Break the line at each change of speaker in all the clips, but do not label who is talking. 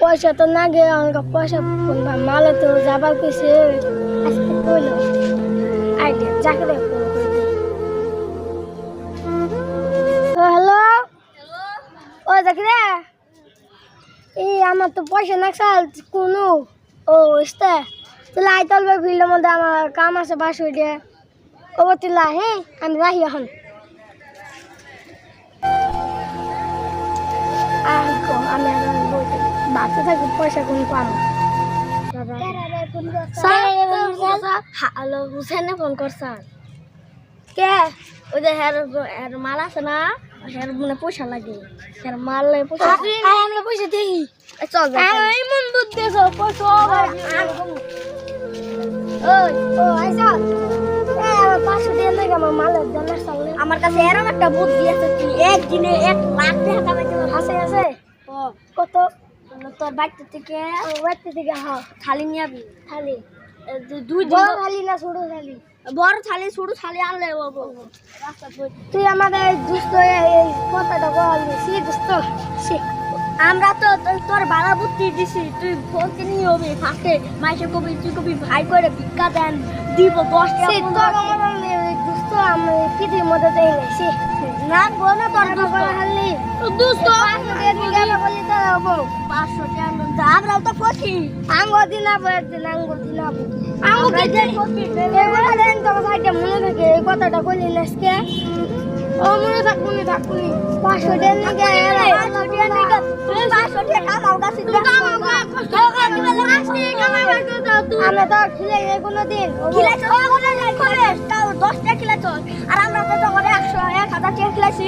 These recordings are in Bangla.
পয়সা তো না গে আমাকে পয়সা মালে তো যাবার কইছে। আজকে কইলো আইডিয়া যাকে হ্যালো? ও জাকিরে এই আমার তো পয়সা না চাল কোনো। ও ইস্তে তুলা আইতলবে ফিল্ডের মধ্যে আমার কাম আছে বাস হইলে কব তুলা হ্যাঁ আমি রাহি এখন। বাচ্চা থাকি পয়সা কোন হ্যালো হুসেনে ফোন করছান কে? ওই যে হের হের মাল আছে না হের মানে পয়সা লাগে। হের মাল লাগে পয়সা আমরা পয়সা দিই। চল এই মন দুধ দেছো পয়সা ওই ও আইসা আমার কাছে এরকম একটা বুদ্ধি আছে তুই একদিনে এক লাখ টাকা কামাইতে আছে আছে। কত? তোর বাড়িতে থেকে বাড়িতে থেকে থালি নিয়ে আবি। থালি। দুই বড় থালি না ছোট থালি? বড় থালি ছোট থালি আনলে তুই আমাদের দুস্থ এই কথাটা বললি সে দুস্থ সে। আমরা তো তোর বাড়া বুদ্ধি দিছি। তুই ফোনকে নিয়ে হবি ফাঁকে। মাইসে কবি তুই কবি ভাই করে ভিক্ষা দেন। দিব দশ টাকা দুস্থ আমি পৃথিবীর মধ্যে না সে। না গো না তোর হারলি দুস্থ তো ফসি আঙ্গ দিনাবো একদিন আঙ্গ দিনাবো আঙ্গ কি এগুলো দেন তোমার সাইডে মনে থাকে এই কথাটা বলি আজকে ও মনে থাকুনি থাকুনি পাঁচশো টাকা নিকে পাঁচশো টাকা নিকে তুমি পাঁচশো টাকা কামাও গাছি তুমি কামাও আমরা তো খিলে কোনো দিন খিলাইছ দশটা খিলাইছ আর আমরা তো তখন একশো এক হাজার টাকা খিলাইছি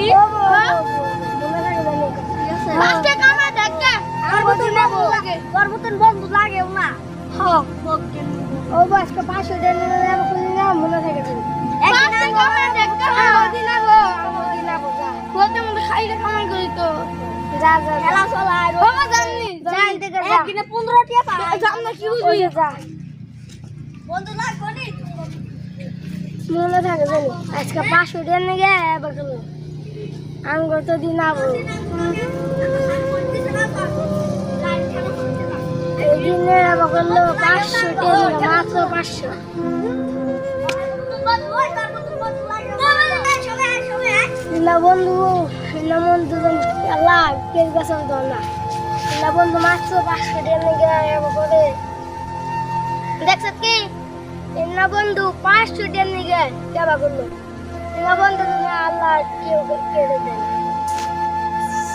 ও আজকে পাঁচশো টাকা মনে থাকে মনে থাকে জানি। আজকে পাঁচশো টাকা নিয়ে এবার আঙ্গুর তো দিন আবো? এই দিনে আবার করল পাঁচশো টাকা মাত্র পাঁচশো। না বন্ধু না বন্ধু আল্লাহ কে গেছে না না। বন্ধু, মাত্র পাঁচশো টাকা করে দেখছ কি? না বন্ধু, পাঁচশো টাকা নিয়ে যাবা করল না আল্লাহ, কেউ কেড়ে দেন